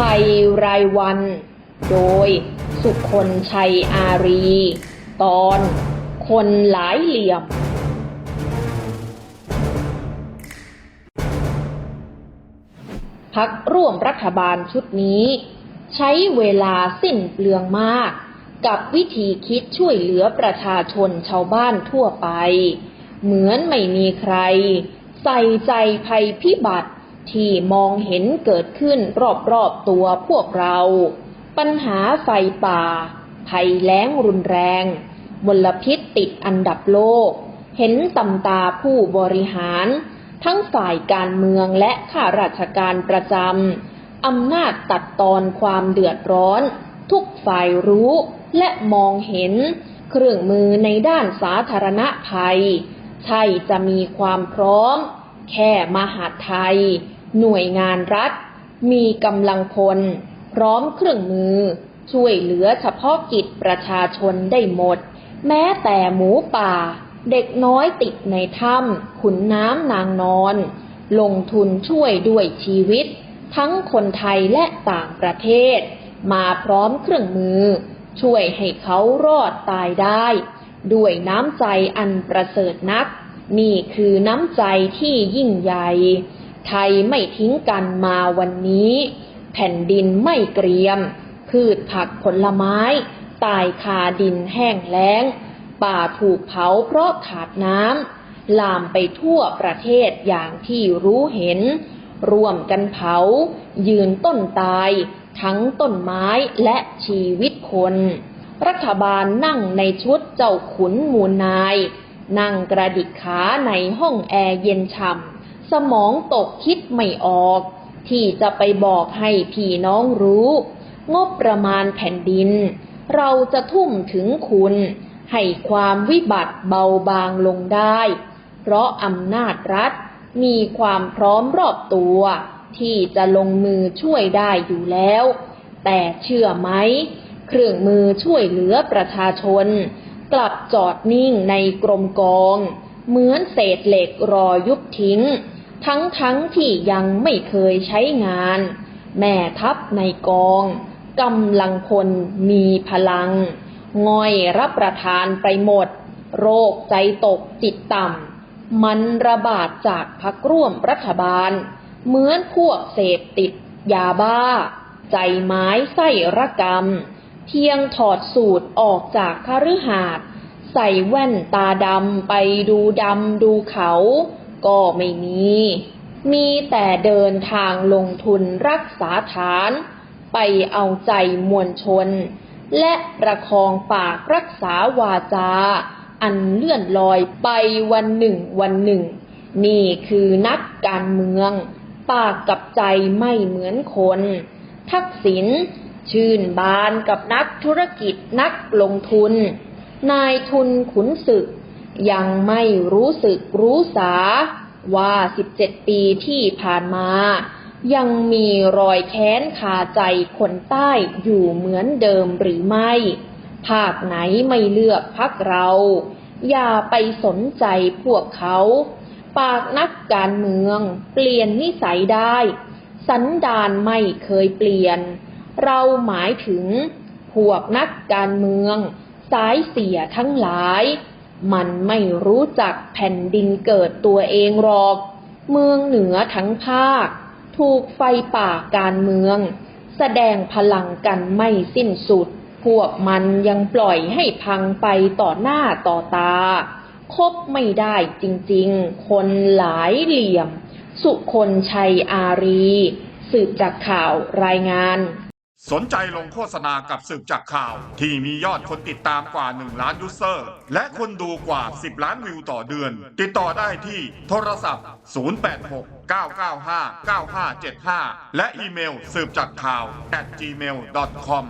ภัยรายวัน โดยสุคนชัยอารี ตอนคนหลายเหลี่ยม พักร่วมรัฐบาลชุดนี้ ใช้เวลาสิ้นเปลืองมาก กับวิธีคิดช่วยเหลือประชาชนชาวบ้านทั่วไป เหมือนไม่มีใคร ใส่ใจภัยพิบัติ ที่มองเห็นเกิดขึ้นรอบๆตัวพวกเรา ปัญหาไฟป่า ภัยแล้งรุนแรง มลพิษติดอันดับโลก เห็นตำตาผู้บริหาร ทั้งฝ่ายการเมืองและข้าราชการประจำ อำนาจตัดตอนความเดือดร้อน ทุกฝ่ายรู้และมองเห็น เครื่องมือในด้านสาธารณภัย ใช่จะมีความพร้อม แค่มหาไทย หน่วยงานรัฐ มีกำลังพล พร้อมเครื่องมือ ช่วยเหลือเฉพาะกิจประชาชนได้หมด แม้แต่หมูป่า เด็กน้อยติดในถ้ำขุนน้ำนางนอน ลงทุนช่วยด้วยชีวิต ทั้งคนไทยและต่างประเทศ มาพร้อมเครื่องมือ ช่วยให้เขารอดตายได้ ด้วยน้ำใจอันประเสริฐนัก นี่คือน้ำใจที่ยิ่งใหญ่ ไทยไม่ทิ้งกันมาวันนี้ แผ่นดินไม่เกรียม พืชผักผลไม้ ตายคาดินแห้งแล้ง ป่าถูกเผาเพราะขาดน้ำ ลามไปทั่วประเทศอย่างที่รู้เห็น ร่วมกันเผา ยืนต้นตาย ทั้งต้นไม้และชีวิตคน รัฐบาลนั่งในชุดเจ้าขุนมูลนาย นั่งกระดิกขาในห้องแอร์เย็นฉ่ำสมองตกคิดไม่ออก ที่จะไปบอกให้พี่น้องรู้ งบประมาณแผ่นดิน เราจะทุ่มถึงคุณ ให้ความวิบัติเบาบางลงได้ เพราะอำนาจรัฐมีความพร้อมรอบตัว ที่จะลงมือช่วยได้อยู่แล้ว แต่เชื่อไหม เครื่องมือช่วยเหลือประชาชน กลับจอดนิ่งในกรมกอง เหมือนเศษเหล็กรอยุบทิ้ง ทั้งทั้งที่ยังไม่เคยใช้งาน แม่ทัพในกองกำลังพลมีพลัง ง่อยรับประทานไปหมด โรคใจตกจิตต่ำ มันระบาดจากพักร่วมรัฐบาล เหมือนพวกเสพติดยาบ้า ใจไม้ไส้ระกรรม เพียงถอดสูตรออกจากคฤหาสน์ใส่แว่นตาดำไปดูดำดูเขา ก็ไม่มี มีแต่เดินทางลงทุนรักษาฐาน ไปเอาใจมวลชน และประคองปากรักษาวาจา อันเลื่อนลอยไปวันหนึ่งวันหนึ่ง นี่คือนักการเมือง ปากกับใจไม่เหมือนคน ทักษิณ ชื่นบานกับนักธุรกิจนักลงทุน นายทุนขุนศึก ยังไม่รู้สึกรู้สา ว่า 17 ปีที่ผ่านมา ยังมีรอยแค้นคาใจคนใต้อยู่เหมือนเดิมหรือไม่ ภาคไหนไม่เลือกพักเรา อย่าไปสนใจพวกเขา ปากนักการเมือง เปลี่ยนนิสัยได้ สันดานไม่เคยเปลี่ยน เราหมายถึงพวกนักการเมือง สายเสียทั้งหลาย มันไม่รู้จักแผ่นดินเกิดตัวเองหรอก เมืองเหนือทั้งภาค ถูกไฟป่าการเมือง แสดงพลังกันไม่สิ้นสุด พวกมันยังปล่อยให้พังไปต่อหน้าต่อตา คบไม่ได้จริงๆ คนหลายเหลี่ยม สุคนชัยอารี สืบจากข่าวรายงาน สนใจลงโฆษณากับสืบจากข่าว ที่มียอดคนติดตามกว่า 1 ล้านยูเซอร์ และคนดูกว่า 10 ล้านวิวต่อเดือน ติดต่อได้ที่โทรศัพท์ 086 995 9575 และอีเมลสืบจากข่าว at gmail.com